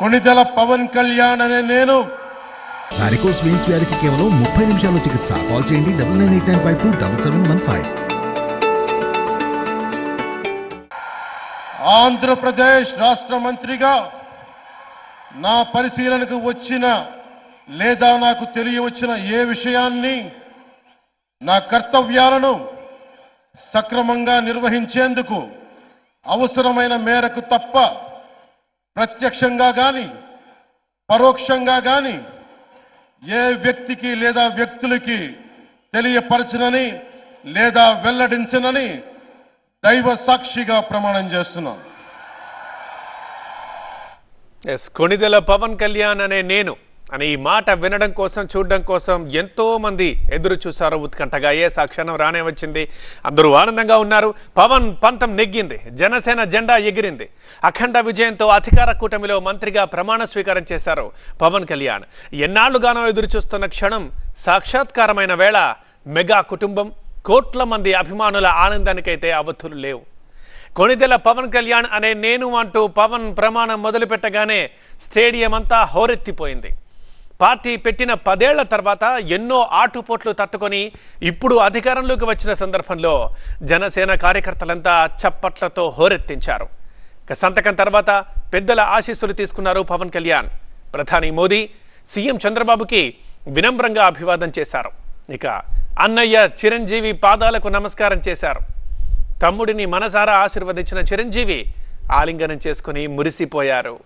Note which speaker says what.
Speaker 1: కొణిదెల పవన్ కళ్యాణ్ అనే నేను.
Speaker 2: Varicose veins వ్యాధికి కేవలం ముప్పై నిమిషాల్లో చికిత్స. కాల్ చేయండి double nine eight nine five two double seven one five
Speaker 1: Andhra Pradesh రాష్ట్ర మంత్రిగా నా పరిశీలనకు వచ్చిన లేదా నాకు తెలియవచ్చిన ఏ విషయాన్ని నా కర్తవ్యాలను సక్రమంగా నిర్వహించేందుకు అవసరమైన మేరకు తప్ప ప్రత్యక్షంగా కానీ పరోక్షంగా కానీ ఏ వ్యక్తికి లేదా వ్యక్తులకి తెలియపరచనని లేదా వెల్లడించనని దైవ సాక్షిగా ప్రమాణం చేస్తున్నాను.
Speaker 3: ఎస్ కొణిదెల పవన్ కళ్యాణ్ అనే నేను అని ఈ మాట వినడం కోసం చూడడం కోసం ఎంతోమంది ఎదురు చూశారు ఉత్కంఠగా. ఏ సాక్షణం రానే వచ్చింది. అందరూ ఆనందంగా ఉన్నారు. పవన్ పంతం నెగ్గింది. జనసేన జెండా ఎగిరింది. అఖండ విజయంతో అధికార కూటమిలో మంత్రిగా ప్రమాణ స్వీకారం చేశారు పవన్ కళ్యాణ్. ఎన్నాళ్ళుగానో ఎదురు చూస్తున్న క్షణం సాక్షాత్కారమైన వేళ మెగా కుటుంబం కోట్ల మంది అభిమానుల ఆనందానికైతే అవధులు లేవు. కొణిదెల పవన్ కళ్యాణ్ అనే నేను అంటూ పవన్ ప్రమాణం మొదలుపెట్టగానే స్టేడియం అంతా హోరెత్తిపోయింది. పార్టీ పెట్టిన పదేళ్ళ తర్వాత ఎన్నో ఆటుపోట్లు తట్టుకొని ఇప్పుడు అధికారంలోకి వచ్చిన సందర్భంలో జనసేన కార్యకర్తలంతా చప్పట్లతో హోరెత్తించారు. ఇక సంతకం తర్వాత పెద్దల ఆశీస్సులు తీసుకున్నారు పవన్ కళ్యాణ్. ప్రధాని మోదీ సీఎం చంద్రబాబుకి వినమ్రంగా అభివాదం చేశారు. ఇక అన్నయ్య చిరంజీవి పాదాలకు నమస్కారం చేశారు. తమ్ముడిని మనసారా ఆశీర్వదించిన చిరంజీవి ఆలింగనం చేసుకుని మురిసిపోయారు.